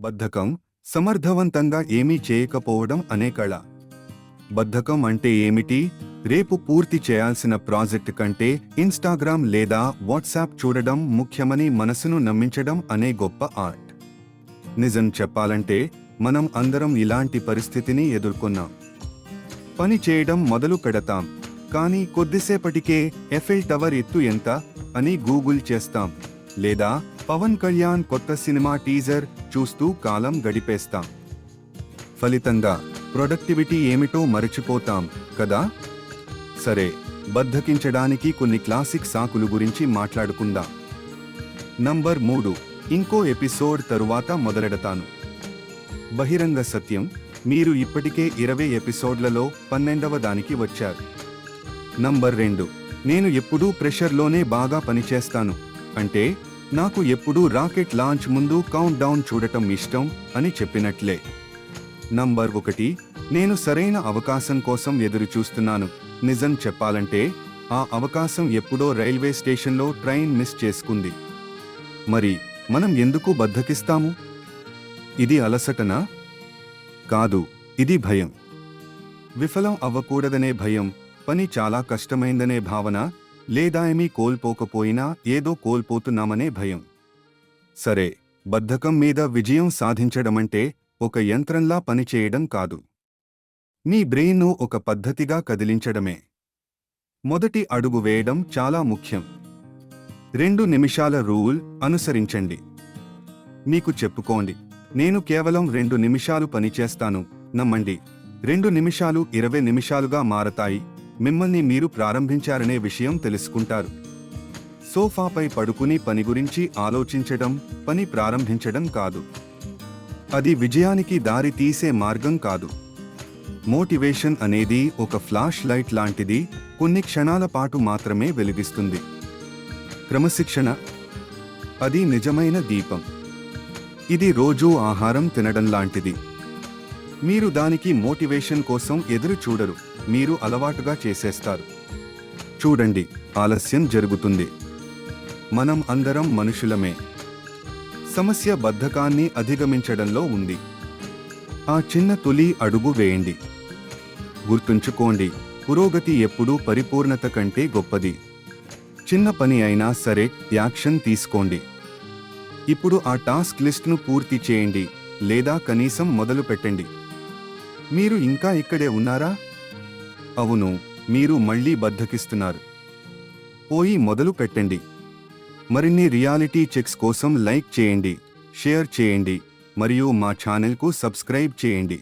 బద్ధకం సమర్థవంతంగా ఏమీ చేయకపోవడం అనే కళ. బద్ధకం అంటే ఏమిటి? రేపు పూర్తి చేయాల్సిన ప్రాజెక్ట్ కంటే ఇన్స్టాగ్రామ్ లేదా వాట్సాప్ చూడడం ముఖ్యమని మనసును నమ్మించడం అనే గొప్ప ఆర్ట్. నిజం చెప్పాలంటే మనం అందరం ఇలాంటి పరిస్థితిని ఎదుర్కొన్నాం. పని చేయడం మొదలు పెడతాం. కానీ కొద్దిసేపటికే ఎఫెల్ టవర్ ఎత్తు ఎంత అని గూగుల్ చేస్తాం. లేదా పవన్ కళ్యాణ్ కొత్త సినిమా టీజర్ చూస్తూ కాలం గడిపేస్తాం. ఫలితంగా ప్రొడక్టివిటీ ఏమిటో మరచిపోతాం కదా? సరే బద్ధకించడానికి కొన్ని క్లాసిక్ సాకులు గురించి మాట్లాడుకుందాం. నంబర్ మూడు ఇంకో ఎపిసోడ్ తరువాత మొదలెడతాను. బహిరంగ సత్యం మీరు ఇప్పటికే ఇరవై ఎపిసోడ్లలో పన్నెండవ దానికి వచ్చారు. నంబర్ రెండు నేను ఎప్పుడూ ప్రెషర్లోనే బాగా పనిచేస్తాను అంటే నాకు ఎప్పుడూ రాకెట్ లాంచ్ ముందు కౌంట్ డౌన్ చూడటం ఇష్టం అని చెప్పినట్లే. నంబర్ ఒకటి నేను సరైన అవకాశం కోసం ఎదురు చూస్తున్నాను నిజం చెప్పాలంటే ఆ అవకాశం ఎప్పుడో రైల్వే స్టేషన్లో ట్రైన్ మిస్ చేసుకుంది. మరి మనం ఎందుకు బద్ధకిస్తాము ఇది అలసటనా? కాదు ఇది భయం. విఫలం అవ్వకూడదనే భయం పని చాలా కష్టమైందనే భావన లేదా ఏమీ కోల్పోకపోయినా ఏదో కోల్పోతున్నామనే భయం. సరే బద్ధకం మీద విజయం సాధించడమంటే ఒక యంత్రంలా పనిచేయడం కాదు. మీ బ్రెయిన్ను ఒక పద్ధతిగా కదిలించడమే. మొదటి అడుగు వేయడం చాలా ముఖ్యం. రెండు నిమిషాల రూల్ అనుసరించండి. మీకు చెప్పుకోండి నేను కేవలం రెండు నిమిషాలు పనిచేస్తాను నమ్మండి. రెండు నిమిషాలు ఇరవై నిమిషాలుగా మారతాయి మిమ్మల్ని మీరు ప్రారంభించారనే విషయం తెలుసుకుంటారు. సోఫాపై పడుకుని పని గురించి ఆలోచించడం పని ప్రారంభించడం కాదు. అది విజయానికి దారి తీసే మార్గం కాదు. మోటివేషన్ అనేది ఒక ఫ్లాష్ లైట్ లాంటిది కొన్ని క్షణాల పాటు మాత్రమే వెలిగిస్తుంది. క్రమశిక్షణ. అది నిజమైన దీపం. ఇది రోజూ ఆహారం తినడం లాంటిది. మీరు దానికి మోటివేషన్ కోసం ఎదురు చూడరు. మీరు అలవాటుగా చేసేస్తారు. చూడండి ఆలస్యం జరుగుతుంది. మనం అందరం మనుషులమే. సమస్య బద్ధకాన్ని అధిగమించడంలో ఉంది. ఆ చిన్న తొలి అడుగు వేయండి. గుర్తుంచుకోండి పురోగతి ఎప్పుడూ పరిపూర్ణత కంటే గొప్పది. చిన్న పని అయినా సరే యాక్షన్ తీసుకోండి. ఇప్పుడు ఆ టాస్క్ లిస్ట్ను పూర్తి చేయండి లేదా కనీసం మొదలు పెట్టండి మీరు ఇంకా ఇక్కడే ఉన్నారా? అవును మీరు మళ్ళీ బద్ధకిస్తున్నారు పోయి మొదలు పెట్టండి. మరిన్ని రియాలిటీ చెక్స్ కోసం లైక్ చేయండి షేర్ చేయండి మరియు మా ఛానల్కు సబ్స్క్రైబ్ చేయండి.